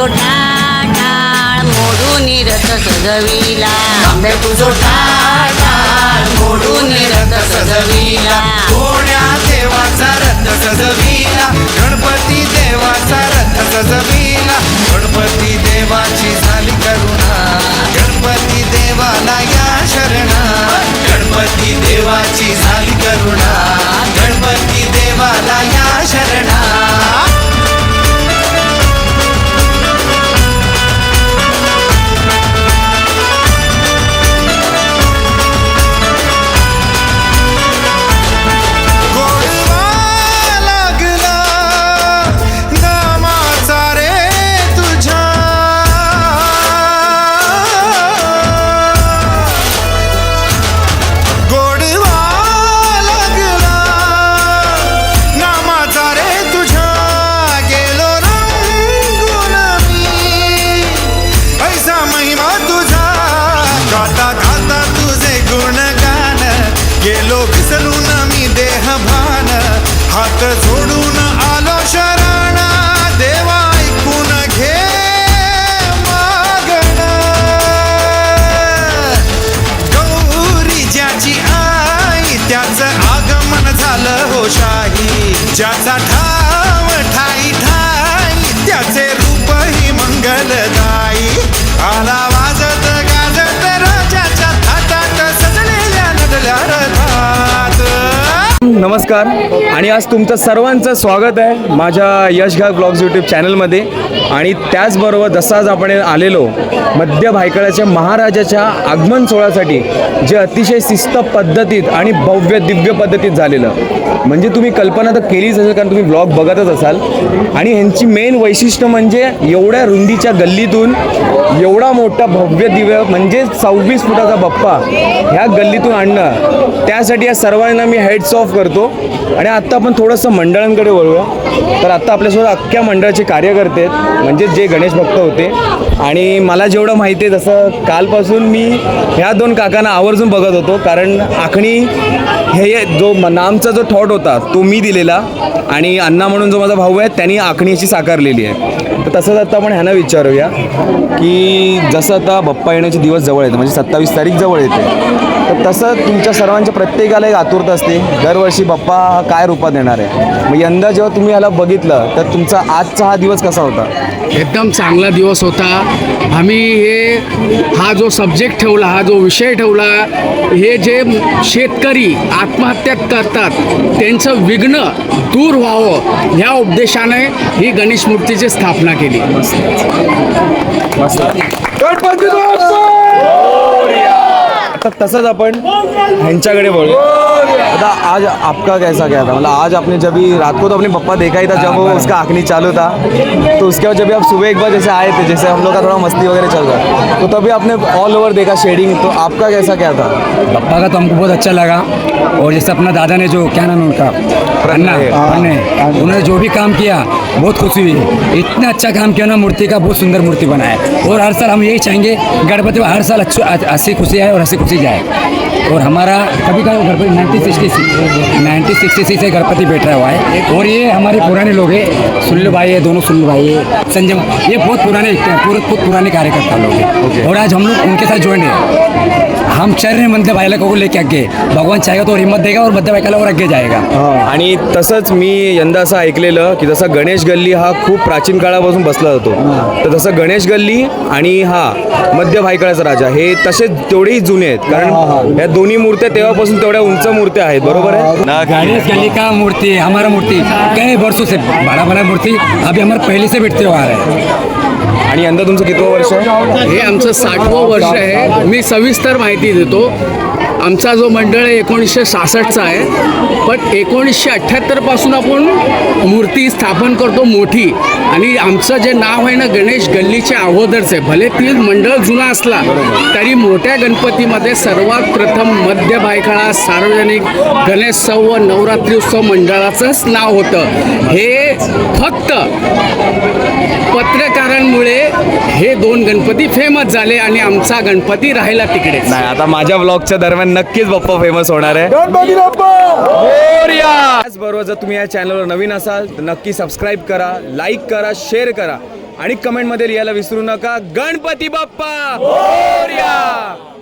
तुझो टाळ मोडून रथ सजविला. आंबे तुझो टाळ मोडून रथ सजविला. कोण्या देवाचा रथ सजविला? गणपती देवाचा रथ सजविला. गणपती देवाची झाली करुणा. गणपती देवाला या शरणा. गणपती देवाची झाली करुणा. हात जोडून आलो शरण. देवा ऐकून घे मागण गौरी ज्याची आई त्याचं आगमन झालं हो शाही. ज्याचा ठाव ठाई ठाई त्याचे रूपही मंगलदाई आला नमस्कार. आणि आज तुमचं सर्वांचं स्वागत आहे माझ्या यशघाग ब्लॉग्स यूट्यूब चॅनलमध्ये. आणि त्याचबरोबर जसं आज आपण आलेलो मध्य भायखळ्याच्या महाराजाच्या आगमन सोहळ्यासाठी जे अतिशय शिस्त पद्धतीत आणि भव्य दिव्य पद्धतीत झालेलं. म्हणजे तुम्ही कल्पना तर केलीच असेल कारण तुम्ही ब्लॉग बघतच असाल. आणि ह्यांची मेन वैशिष्ट्य म्हणजे एवढ्या रुंदीच्या गल्लीतून एवढा मोठा भव्य दिव्य म्हणजे सव्वीस फुटाचा बप्पा ह्या गल्लीतून आणणं. त्यासाठी या सर्वांना मी हेड्स ऑफ करतो. आणि आत्ता आपण थोडंसं मंडळांकडे वळूया. तर आत्ता आपल्यासोबत अख्ख्या मंडळाचे कार्यकर्ते आहेत म्हणजे जे गणेश भक्त होते. आणि मला जेवढं माहिती आहे तसं कालपासून मी ह्या दोन काकांना आवर्जून बघत होतो. कारण आखणी हे जो म- नामचा जो थॉट होता तो मी दिलेला. आणि अण्णा म्हणून जो माझा भाऊ आहे त्यांनी आखणी अशी साकारलेली आहे. तर तसंच आता आपण ह्यांना विचारूया की जसं आता बाप्पा येण्याचे दिवस जवळ येते म्हणजे सत्तावीस तारीख जवळ येते. तर तसं तुमच्या सर्वांच्या प्रत्येकाला एक आतुरता असते. दरवर्षी बाप्पा काय रूपात येणार आहे? मग यंदा जेव्हा तुम्ही याला बघितलं तर तुमचा आजचा हा दिवस कसा होता? एकदम चांगला दिवस होता. आम्ही हे हा जो सब्जेक्ट ठेवला हा जो विषय ठेवला हे जे शेतकरी आत्महत्या करतात त्यांचं विघ्न दूर व्हावं ह्या उद्देशाने ही गणेश मूर्तीची स्थापना केली. तर तसंच आपण ह्यांच्याकडे बोलू आता आज आपका कैसा क्या था? मतलब आज आपने जब भी रात को तो अपने पप्पा देखा ही था जब वो उसका आखनी चालू था। तो उसके बाद जब भी आप सुबह एक बार जैसे आए थे जैसे हम लोग का थोड़ा मस्ती वगैरह चल रहा तो तभी आपने ऑल ओवर देखा शेडिंग तो आपका कैसा क्या था? पप्पा का तो हमको बहुत अच्छा लगा। और जैसे अपना दादा ने जो क्या नाम है उनका? अन्ना उन्होंने जो भी काम किया बहुत खुशी हुई। इतना अच्छा काम किया ना मूर्ति का बहुत सुंदर मूर्ति बनाया। और हर साल हम यही चाहेंगे गणपति हर साल अच्छी हँसी खुशी आए और हँसी खुशी जाए। और हमारा कभी का Ganpati nineteen sixty six nineteen sixty six से गणपति बैठा हुआ है। और ये हमारे पुराने लोग हैं सुल्लू भाई है दोनों सुल्लू भाई है संजय ये बहुत पुराने पूरे बहुत पुराने कार्यकर्ता लोग हैं। और आज हम लोग उनके साथ ज्वाइन है। हम चल रहे हैं मध्य भाईला को लेके आगे। भगवान चाहेगा तो हिम्मत देगा और मध्य भाईला और आगे जाएगा। आणि तसंच मी यंदा असं ऐकलेलं की जसं गणेश गल्ली हा खूप प्राचीन काळापासून बसला जातो. तर तसं गणेश गल्ली आणि हा मध्य भायखळ्याचा राजा. हे तसेच तेवढेही जुने आहेत. कारण या दोन्ही मूर्त्या तेव्हापासून तेवढ्या उंच मूर्त्या आहेत. बरोबर आहे? गणेश का मूर्ति हमारा मूर्ति. कई वर्षों से बड़ा बड़ा मूर्ति अभी हमारे पहले से बैठते हुआ आ रहा है. आणि यंदा तुमचं कितवं वर्ष आहे? हे आमचं साठवं वर्ष आहे. मी सविस्तर माहिती देतो. आमचा जो मंडळ आहे एकोणीसशे सहासष्टचा आहे. पण एकोणीसशे अठ्ठ्याहत्तरपासून आपण मूर्ती स्थापन करतो मोठी. आणि आमचं जे नाव आहे ना गणेश गल्लीच्या अगोदरचं आहे भले ती मंडळ जुना असला तरी मोठ्या गणपतीमध्ये सर्वात प्रथम मध्य बायकाळा सार्वजनिक गणेशोत्सव व नवरात्री उत्सव मंडळाचंच नाव होतं. हे फक्त पत्रकारांमुळे हे दोन गणपती फेमस झाले आणि आमचा गणपती राहिला तिकडेच. नाही आता माझ्या ब्लॉगच्या दरम्यान नक्कीच बाप्पा फेमस होणार आहे. त्याचबरोबर जर तुम्ही या चॅनलवर नवीन असाल तर नक्की सबस्क्राईब करा लाईक करा शेअर करा. आणि कमेंटमध्ये लिहायला विसरू नका गणपती बाप्पा! हो!